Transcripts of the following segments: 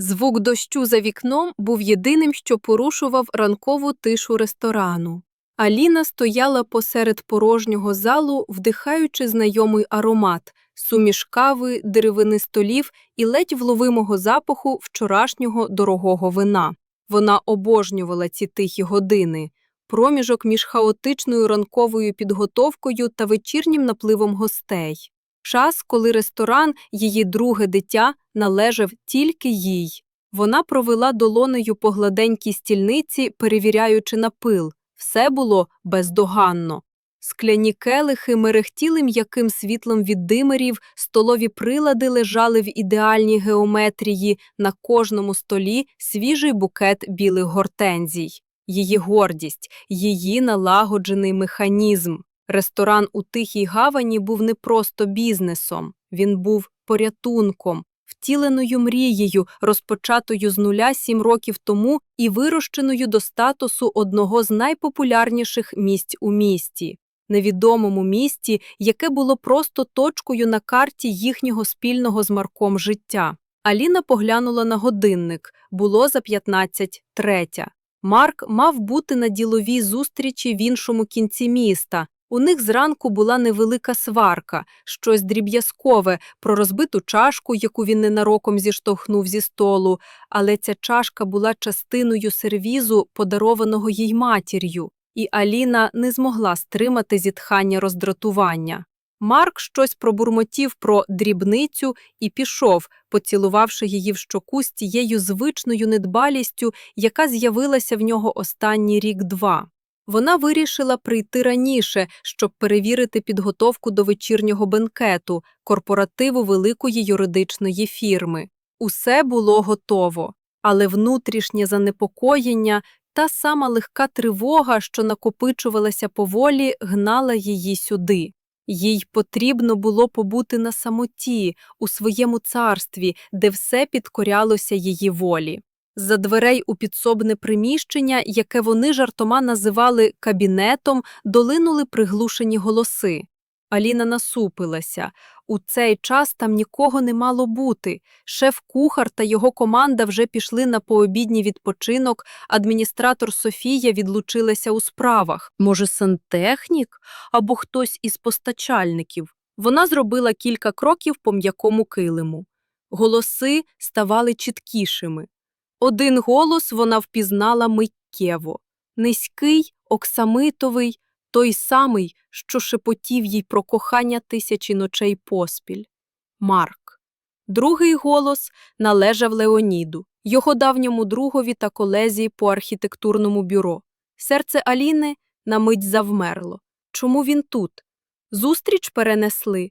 Звук дощу за вікном був єдиним, що порушував ранкову тишу ресторану. Аліна стояла посеред порожнього залу, вдихаючи знайомий аромат суміш кави, деревини столів і ледь вловимого запаху вчорашнього дорогого вина. Вона обожнювала ці тихі години, проміжок між хаотичною ранковою підготовкою та вечірнім напливом гостей. Час, коли ресторан, її друге дитя, належав тільки їй. Вона провела долонею по гладенькій стільниці, перевіряючи на пил. Все було бездоганно. Скляні келихи мерехтіли м'яким світлом від димерів, столові прилади лежали в ідеальній геометрії, на кожному столі свіжий букет білих гортензій. Її гордість, її налагоджений механізм. Ресторан у Тихій Гавані був не просто бізнесом, він був порятунком, втіленою мрією, розпочатою з нуля сім років тому і вирощеною до статусу одного з найпопулярніших місць у місті, невідомому місті, яке було просто точкою на карті їхнього спільного з Марком життя. Аліна поглянула на годинник, було за 15 третя. Марк мав бути на діловій зустрічі в іншому кінці міста. У них зранку була невелика сварка, щось дріб'язкове про розбиту чашку, яку він ненароком зіштовхнув зі столу, але ця чашка була частиною сервізу, подарованого їй матір'ю, і Аліна не змогла стримати зітхання роздратування. Марк щось пробурмотів про дрібницю і пішов, поцілувавши її в щоку з тією звичною недбалістю, яка з'явилася в нього останній рік-два. Вона вирішила прийти раніше, щоб перевірити підготовку до вечірнього бенкету, корпоративу великої юридичної фірми. Усе було готово, але внутрішнє занепокоєння, та сама легка тривога, що накопичувалася поволі, гнала її сюди. Їй потрібно було побути на самоті, у своєму царстві, де все підкорялося її волі. За дверей у підсобне приміщення, яке вони жартома називали кабінетом, долинули приглушені голоси. Аліна насупилася. У цей час там нікого не мало бути. Шеф-кухар та його команда вже пішли на пообідній відпочинок, адміністратор Софія відлучилася у справах. Може, сантехнік або хтось із постачальників. Вона зробила кілька кроків по м'якому килиму. Голоси ставали чіткішими. Один голос вона впізнала миттєво. Низький, оксамитовий, той самий, що шепотів їй про кохання тисячі ночей поспіль. Марк. Другий голос належав Леоніду, його давньому другові та колезі по архітектурному бюро. Серце Аліни на мить завмерло. Чому він тут? Зустріч перенесли.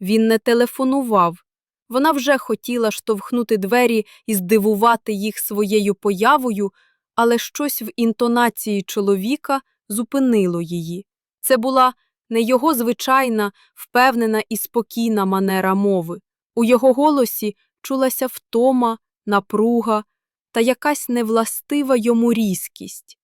Він не телефонував. Вона вже хотіла штовхнути двері і здивувати їх своєю появою, але щось в інтонації чоловіка зупинило її. Це була не його звичайна, впевнена і спокійна манера мови. У його голосі чулася втома, напруга та якась невластива йому різкість.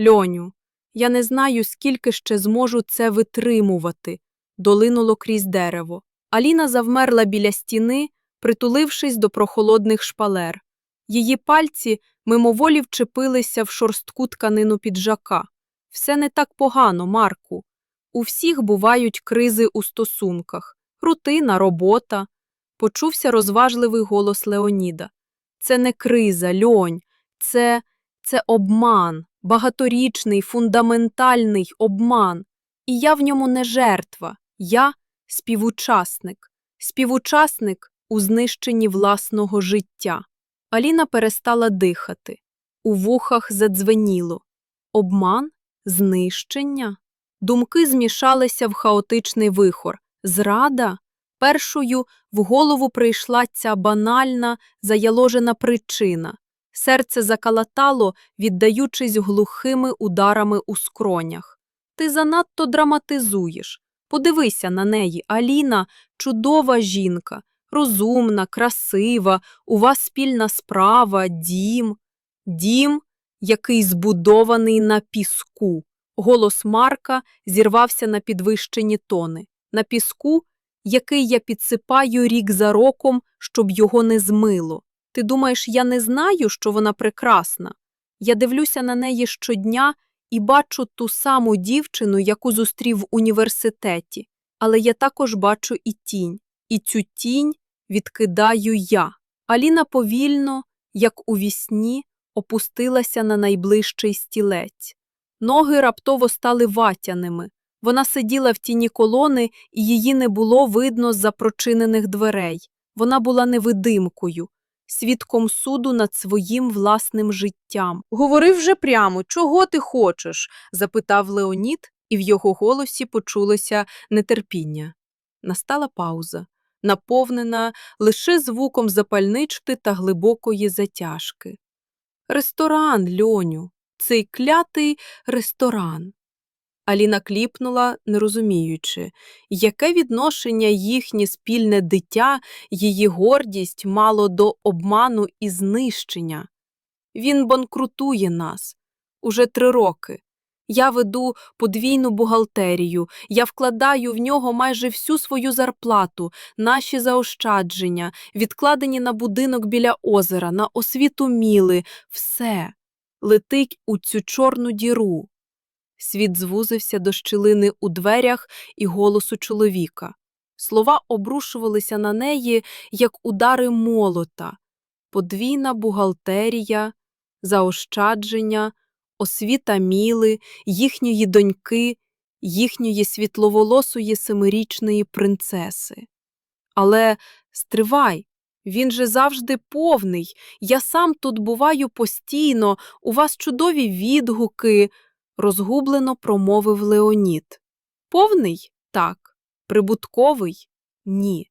Льоню, я не знаю, скільки ще зможу це витримувати, долинуло крізь дерево. Аліна завмерла біля стіни, притулившись до прохолодних шпалер. Її пальці мимоволі вчепилися в шорстку тканину піджака. Все не так погано, Марку. У всіх бувають кризи у стосунках, рутина, робота. Почувся розважливий голос Леоніда. Це не криза, льонь, це, це обман, багаторічний, фундаментальний обман. І я в ньому не жертва, я співучасник, співучасник у знищенні власного життя. Аліна перестала дихати. У вухах задзвеніло. Обман? Знищення? Думки змішалися в хаотичний вихор. Зрада? Першою в голову прийшла ця банальна, заяложена причина. Серце закалатало, віддаючись глухими ударами у скронях. Ти занадто драматизуєш. Подивися на неї, Аліна чудова жінка, розумна, красива, у вас спільна справа, дім. Дім, який збудований на піску. Голос Марка зірвався на підвищені тони. На піску, який я підсипаю рік за роком, щоб його не змило. Ти думаєш, я не знаю, що вона прекрасна? Я дивлюся на неї щодня і бачу ту саму дівчину, яку зустрів в університеті. Але я також бачу і тінь. І цю тінь відкидаю я. Аліна повільно, як у вісні, опустилася на найближчий стілець. Ноги раптово стали ватяними. Вона сиділа в тіні колони, і її не було видно з-за прочинених дверей. Вона була невидимкою, свідком суду над своїм власним життям. Говори вже прямо, чого ти хочеш? запитав Леонід, і в його голосі почулося нетерпіння. Настала пауза, наповнена лише звуком запальнички та глибокої затяжки. Ресторан, льоню, цей клятий ресторан. Аліна кліпнула, не розуміючи, яке відношення їхнє спільне дитя, її гордість мало до обману і знищення. Він банкрутує нас уже три роки. Я веду подвійну бухгалтерію, я вкладаю в нього майже всю свою зарплату, наші заощадження, відкладені на будинок біля озера, на освіту міли, все летить у цю чорну діру. Світ звузився до щілини у дверях і голосу чоловіка. Слова обрушувалися на неї, як удари молота, подвійна бухгалтерія, заощадження, освіта міли, їхньої доньки, їхньої світловолосої семирічної принцеси. Але стривай, він же завжди повний. Я сам тут буваю постійно, у вас чудові відгуки розгублено промовив Леонід. Повний? Так. Прибутковий? Ні.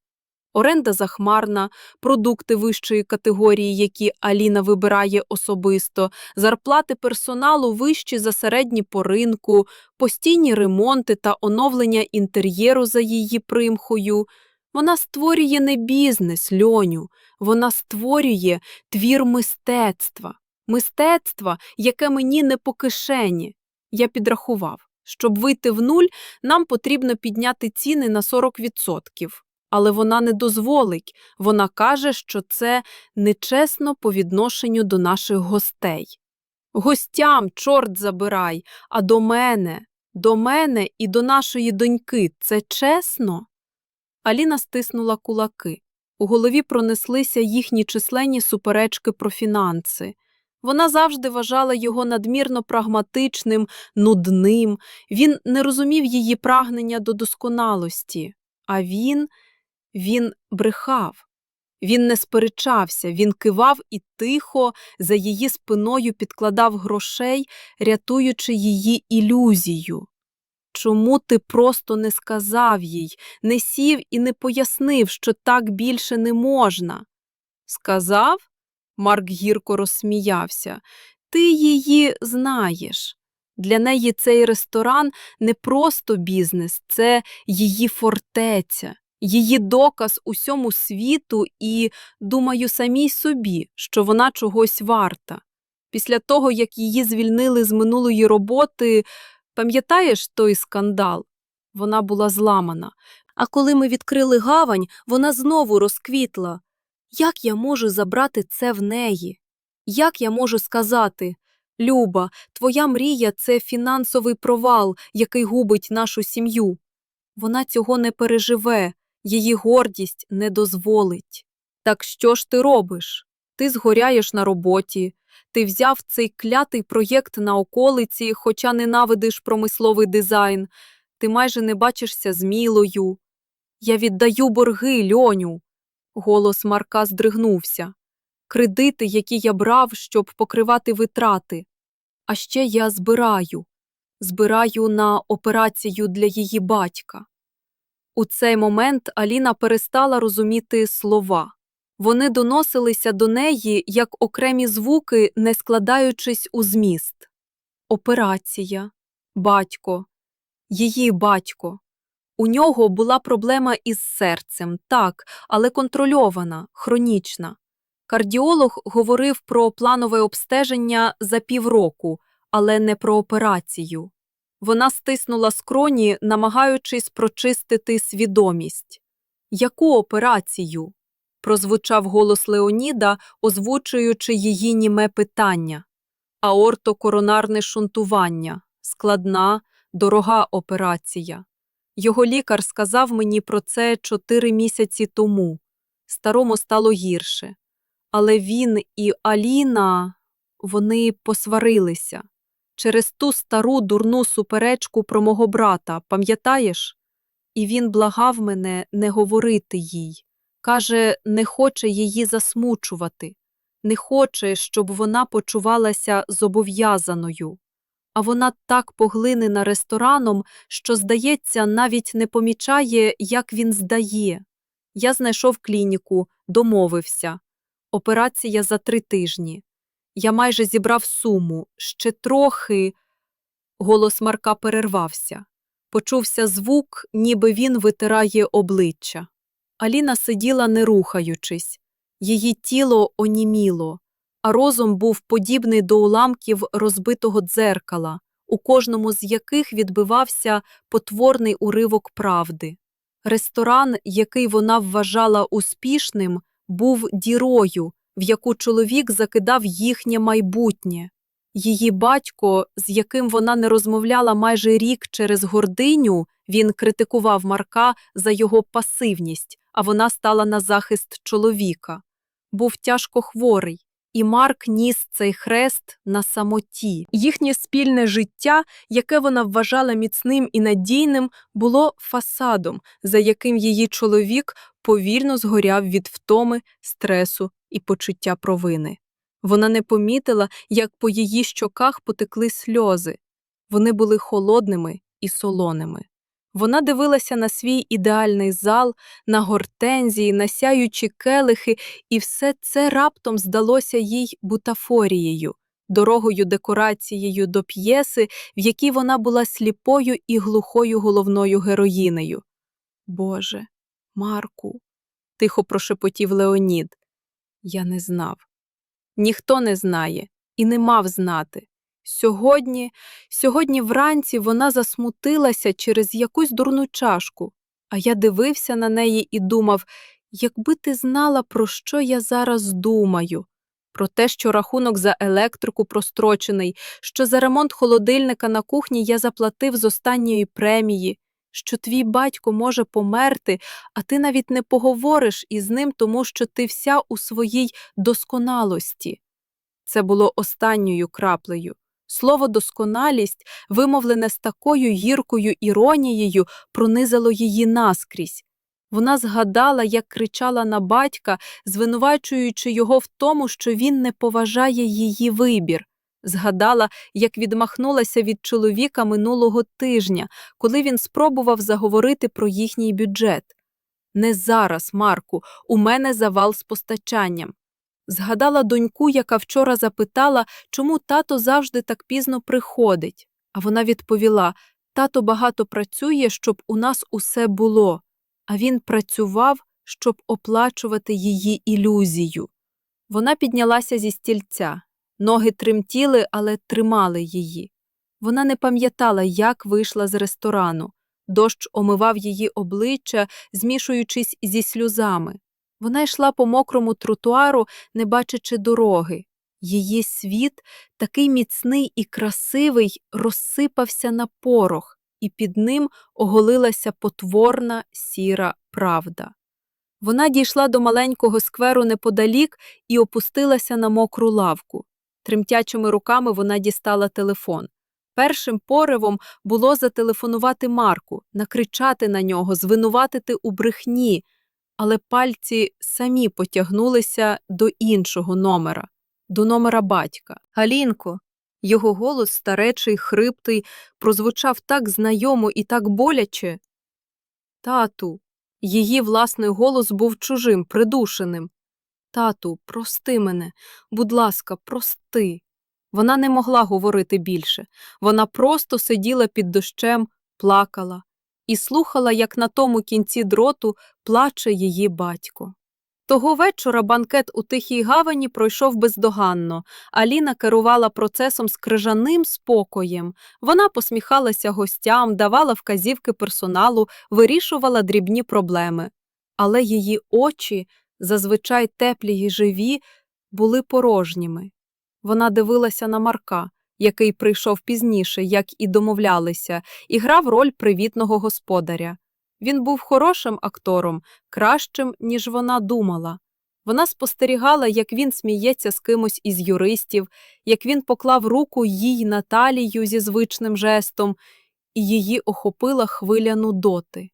Оренда захмарна, продукти вищої категорії, які Аліна вибирає особисто, зарплати персоналу вищі за середні по ринку, постійні ремонти та оновлення інтер'єру за її примхою. Вона створює не бізнес, льоню, вона створює твір мистецтва. Мистецтва, яке мені не по кишені. Я підрахував, щоб вийти в нуль, нам потрібно підняти ціни на 40%. Але вона не дозволить. Вона каже, що це нечесно по відношенню до наших гостей. Гостям, чорт забирай, а до мене, до мене і до нашої доньки це чесно? Аліна стиснула кулаки. У голові пронеслися їхні численні суперечки про фінанси. Вона завжди вважала його надмірно прагматичним, нудним, він не розумів її прагнення до досконалості, а він, він брехав. Він не сперечався, він кивав і тихо за її спиною підкладав грошей, рятуючи її ілюзію. Чому ти просто не сказав їй, не сів і не пояснив, що так більше не можна? Сказав? Марк гірко розсміявся. Ти її знаєш. Для неї цей ресторан не просто бізнес, це її фортеця, її доказ усьому світу і, думаю, самій собі, що вона чогось варта. Після того, як її звільнили з минулої роботи, пам'ятаєш той скандал? Вона була зламана. А коли ми відкрили гавань, вона знову розквітла. Як я можу забрати це в неї? Як я можу сказати Люба, твоя мрія це фінансовий провал, який губить нашу сім'ю. Вона цього не переживе, її гордість не дозволить. Так що ж ти робиш? Ти згоряєш на роботі, ти взяв цей клятий проєкт на околиці, хоча ненавидиш промисловий дизайн, ти майже не бачишся з Мілою. Я віддаю борги, льоню. Голос Марка здригнувся. Кредити, які я брав, щоб покривати витрати. А ще я збираю. Збираю на операцію для її батька. У цей момент Аліна перестала розуміти слова. Вони доносилися до неї як окремі звуки, не складаючись у зміст. Операція, батько, її батько. У нього була проблема із серцем, так, але контрольована, хронічна. Кардіолог говорив про планове обстеження за півроку, але не про операцію. Вона стиснула скроні, намагаючись прочистити свідомість. Яку операцію? прозвучав голос Леоніда, озвучуючи її німе питання. Аортокоронарне шунтування складна, дорога операція. Його лікар сказав мені про це чотири місяці тому. Старому стало гірше. Але він і Аліна вони посварилися через ту стару дурну суперечку про мого брата, пам'ятаєш? І він благав мене не говорити їй. Каже, не хоче її засмучувати, не хоче, щоб вона почувалася зобов'язаною. А вона так поглинена рестораном, що, здається, навіть не помічає, як він здає. Я знайшов клініку, домовився. Операція за три тижні. Я майже зібрав суму, ще трохи. Голос Марка перервався. Почувся звук, ніби він витирає обличчя. Аліна сиділа, не рухаючись. Її тіло оніміло, а розум був подібний до уламків розбитого дзеркала, у кожному з яких відбивався потворний уривок правди. Ресторан, який вона вважала успішним, був дірою, в яку чоловік закидав їхнє майбутнє. Її батько, з яким вона не розмовляла майже рік через гординю, він критикував Марка за його пасивність, а вона стала на захист чоловіка. Був тяжко хворий, і Марк ніс цей хрест на самоті. Їхнє спільне життя, яке вона вважала міцним і надійним, було фасадом, за яким її чоловік повільно згоряв від втоми, стресу і почуття провини. Вона не помітила, як по її щоках потекли сльози. Вони були холодними і солоними. Вона дивилася на свій ідеальний зал, на гортензії, на сяючі келихи, і все це раптом здалося їй бутафорією, дорогою декорацією до п'єси, в якій вона була сліпою і глухою головною героїнею. Боже, Марку, тихо прошепотів Леонід. Я не знав. Ніхто не знає і не мав знати. Сьогодні, сьогодні вранці вона засмутилася через якусь дурну чашку, а я дивився на неї і думав, якби ти знала, про що я зараз думаю. Про те, що рахунок за електрику прострочений, що за ремонт холодильника на кухні я заплатив з останньої премії, що твій батько може померти, а ти навіть не поговориш із ним, тому що ти вся у своїй досконалості. Це було останньою краплею. Слово досконалість, вимовлене з такою гіркою іронією, пронизало її наскрізь. Вона згадала, як кричала на батька, звинувачуючи його в тому, що він не поважає її вибір. Згадала, як відмахнулася від чоловіка минулого тижня, коли він спробував заговорити про їхній бюджет. Не зараз, Марку, у мене завал з постачанням. Згадала доньку, яка вчора запитала, чому тато завжди так пізно приходить. А вона відповіла: тато багато працює, щоб у нас усе було, а він працював, щоб оплачувати її ілюзію. Вона піднялася зі стільця. Ноги тремтіли, але тримали її. Вона не пам'ятала, як вийшла з ресторану. Дощ омивав її обличчя, змішуючись зі сльозами. Вона йшла по мокрому тротуару, не бачачи дороги. Її світ, такий міцний і красивий, розсипався на порох, і під ним оголилася потворна сіра правда. Вона дійшла до маленького скверу неподалік і опустилася на мокру лавку. Тремтячими руками вона дістала телефон. Першим поривом було зателефонувати Марку, накричати на нього, звинуватити у брехні, але пальці самі потягнулися до іншого номера, до номера батька. Галінко. Його голос старечий, хриптий, прозвучав так знайомо і так боляче. Тату, її власний голос був чужим, придушеним. Тату, прости мене, будь ласка, прости. Вона не могла говорити більше. Вона просто сиділа під дощем, плакала і слухала, як на тому кінці дроту плаче її батько. Того вечора банкет у тихій гавані пройшов бездоганно. Аліна керувала процесом з крижаним спокоєм. Вона посміхалася гостям, давала вказівки персоналу, вирішувала дрібні проблеми. Але її очі зазвичай теплі й живі, були порожніми. Вона дивилася на Марка, який прийшов пізніше, як і домовлялися, і грав роль привітного господаря. Він був хорошим актором, кращим, ніж вона думала. Вона спостерігала, як він сміється з кимось із юристів, як він поклав руку їй на талію зі звичним жестом, і її охопила хвиля нудоти.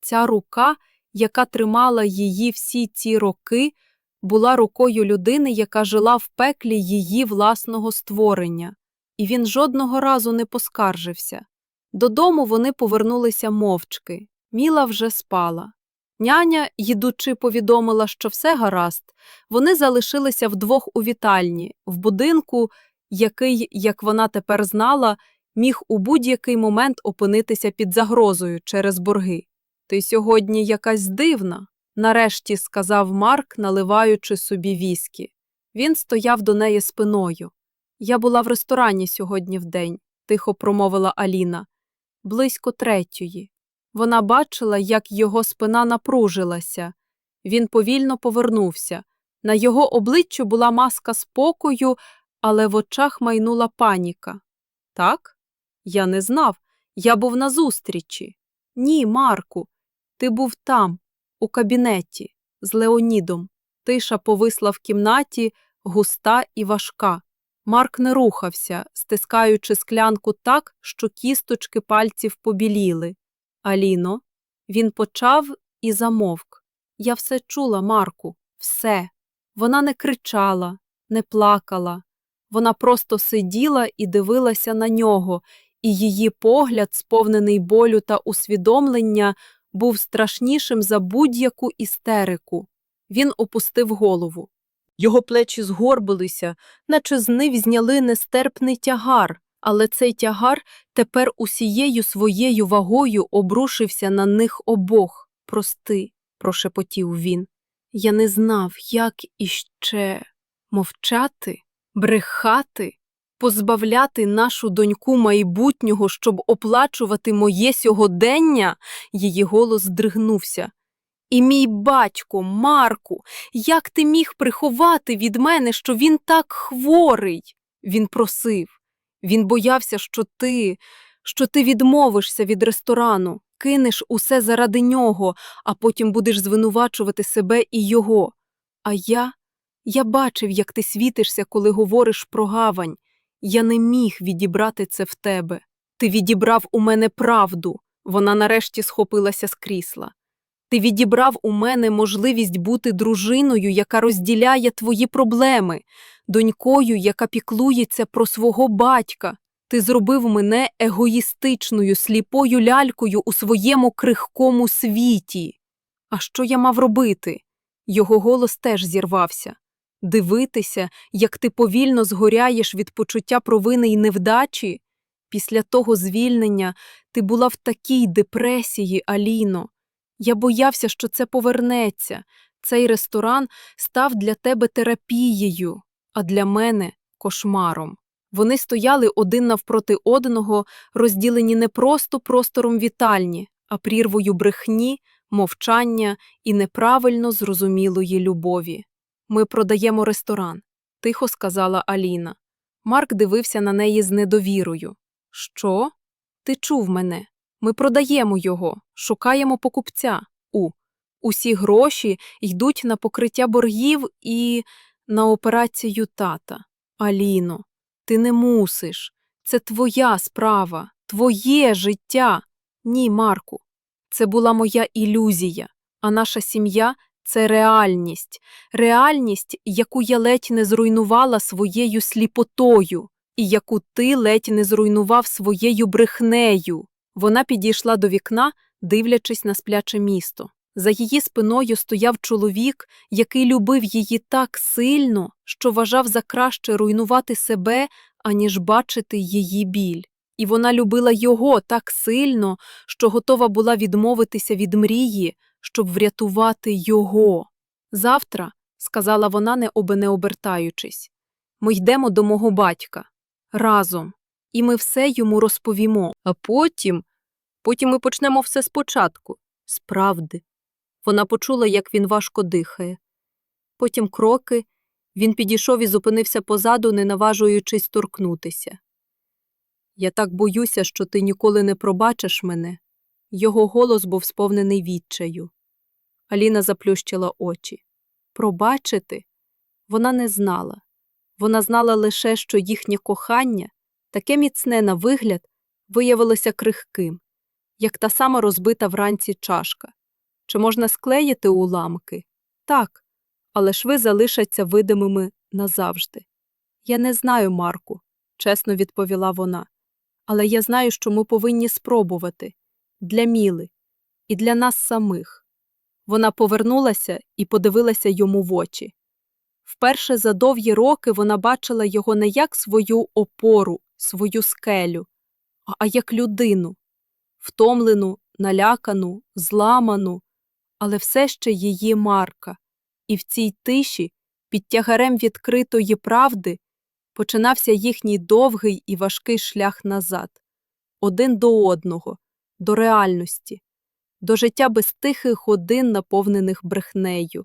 Ця рука, яка тримала її всі ці роки, була рукою людини, яка жила в пеклі її власного створення, і він жодного разу не поскаржився. Додому вони повернулися мовчки. Міла вже спала. Няня, їдучи, повідомила, що все гаразд. Вони залишилися вдвох у вітальні, в будинку, який, як вона тепер знала, міг у будь-який момент опинитися під загрозою через борги. Ти сьогодні якась дивна, нарешті сказав Марк, наливаючи собі віскі. Він стояв до неї спиною. Я була в ресторані сьогодні вдень, тихо промовила Аліна, близько третьої. Вона бачила, як його спина напружилася. Він повільно повернувся. На його обличчю була маска спокою, але в очах майнула паніка. Так? Я не знав. Я був на зустрічі. Ні, Марку, ти був там, у кабінеті, з Леонідом. Тиша повисла в кімнаті, густа і важка. Марк не рухався, стискаючи склянку так, що кісточки пальців побіліли. Аліно, він почав і замовк. Я все чула, Марку, все. Вона не кричала, не плакала. Вона просто сиділа і дивилася на нього, і її погляд, сповнений болю та усвідомлення, був страшнішим за будь-яку істерику. Він опустив голову. Його плечі згорбилися, наче з них зняли нестерпний тягар, але цей тягар тепер усією своєю вагою обрушився на них обох. Прости, прошепотів він. Я не знав, як іще мовчати, брехати, позбавляти нашу доньку майбутнього, щоб оплачувати моє сьогодення, її голос здригнувся. І мій батько, Марку, як ти міг приховати від мене, що він так хворий? Він просив. Він боявся, що ти, що ти відмовишся від ресторану, кинеш усе заради нього, а потім будеш звинувачувати себе і його. А я, я бачив, як ти світишся, коли говориш про гавань. Я не міг відібрати це в тебе. Ти відібрав у мене правду. Вона нарешті схопилася з крісла. Ти відібрав у мене можливість бути дружиною, яка розділяє твої проблеми, донькою, яка піклується про свого батька. Ти зробив мене егоїстичною, сліпою лялькою у своєму крихкому світі. А що я мав робити? Його голос теж зірвався. Дивитися, як ти повільно згоряєш від почуття провини й невдачі? Після того звільнення ти була в такій депресії, Аліно. Я боявся, що це повернеться. Цей ресторан став для тебе терапією, а для мене кошмаром. Вони стояли один навпроти одного, розділені не просто простором вітальні, а прірвою брехні, мовчання і неправильно зрозумілої любові. Ми продаємо ресторан, тихо сказала Аліна. Марк дивився на неї з недовірою. Що? Ти чув мене? Ми продаємо його, шукаємо покупця. У. Усі гроші йдуть на покриття боргів і на операцію тата. Аліно, ти не мусиш. Це твоя справа, твоє життя. Ні, Марку. Це була моя ілюзія, а наша сім'я це реальність, реальність, яку я ледь не зруйнувала своєю сліпотою, і яку ти ледь не зруйнував своєю брехнею. Вона підійшла до вікна, дивлячись на спляче місто. За її спиною стояв чоловік, який любив її так сильно, що вважав за краще руйнувати себе, аніж бачити її біль. І вона любила його так сильно, що готова була відмовитися від мрії, щоб врятувати його. Завтра, сказала вона, не обене обертаючись, ми йдемо до мого батька разом, і ми все йому розповімо, а потім, потім ми почнемо все спочатку, справди. Вона почула, як він важко дихає. потім кроки. Він підійшов і зупинився позаду, не наважуючись торкнутися. Я так боюся, що ти ніколи не пробачиш мене. Його голос був сповнений відчаю. Аліна заплющила очі. Пробачити? Вона не знала. Вона знала лише, що їхнє кохання, таке міцне на вигляд, виявилося крихким, як та сама розбита вранці чашка. Чи можна склеїти уламки? Так, але шви залишаться видимими назавжди. Я не знаю, Марку, чесно відповіла вона. Але я знаю, що ми повинні спробувати для Міли і для нас самих. Вона повернулася і подивилася йому в очі. Вперше за довгі роки вона бачила його не як свою опору, свою скелю, а як людину, втомлену, налякану, зламану, але все ще її Марка. І в цій тиші, під тягарем відкритої правди, починався їхній довгий і важкий шлях назад, один до одного, до реальності, до життя без тихих годин, наповнених брехнею.